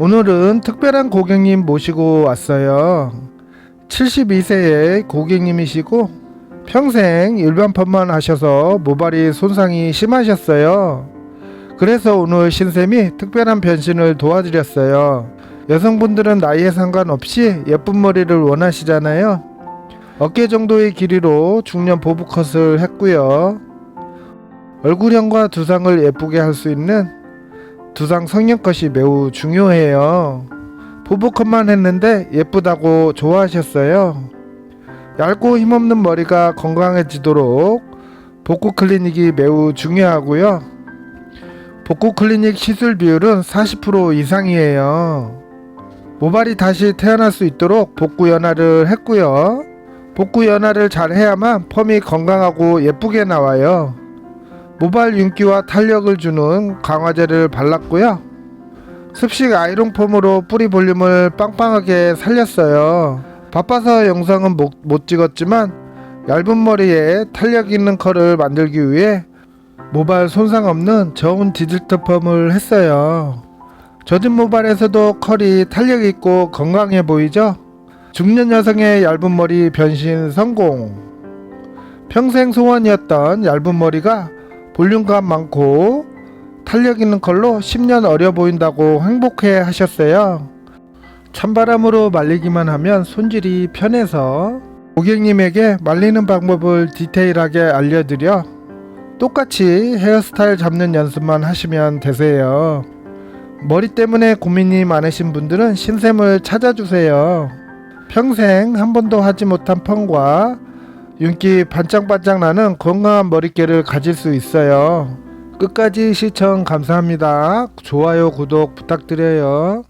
오늘은 특별한 고객님 모시고 왔어요. 72세의 고객님이시고 평생 일반판만 하셔서 모발이 손상이 심하셨어요. 그래서 오늘 신쌤이 특별한 변신을 도와드렸어요. 여성분들은 나이에 상관없이 예쁜 머리를 원하시잖아요. 어깨 정도의 길이로 중년 보브컷을 했고요. 얼굴형과 두상을 예쁘게 할 수 있는 두상 성형컷이 매우 중요해요. 보브컷만 했는데 예쁘다고 좋아하셨어요. 얇고 힘없는 머리가 건강해지도록 복구 클리닉이 매우 중요하고요. 복구 클리닉 시술 비율은 40% 이상이에요. 모발이 다시 태어날 수 있도록 복구 연화를 했고요. 복구 연화를 잘 해야만 펌이 건강하고 예쁘게 나와요. 모발 윤기와 탄력을 주는 강화제를 발랐고요. 습식 아이롱 폼으로 뿌리 볼륨을 빵빵하게 살렸어요. 바빠서 영상은 못, 못 찍었지만 얇은 머리에 탄력 있는 컬을 만들기 위해 모발 손상 없는 저온 디지털 펌을 했어요. 젖은 모발에서도 컬이 탄력 있고 건강해 보이죠? 중년 여성의 얇은 머리 변신 성공. 평생 소원이었던 얇은 머리가 볼륨감 많고 탄력 있는 컬로 10년 어려 보인다고 행복해 하셨어요. 찬바람으로 말리기만 하면 손질이 편해서 고객님에게 말리는 방법을 디테일하게 알려드려 똑같이 헤어스타일 잡는 연습만 하시면 되세요. 머리 때문에 고민이 많으신 분들은 신샘을 찾아주세요. 평생 한 번도 하지 못한 펌과 윤기 반짝반짝 나는 건강한 머릿결을 가질 수 있어요. 끝까지 시청 감사합니다. 좋아요, 구독 부탁드려요.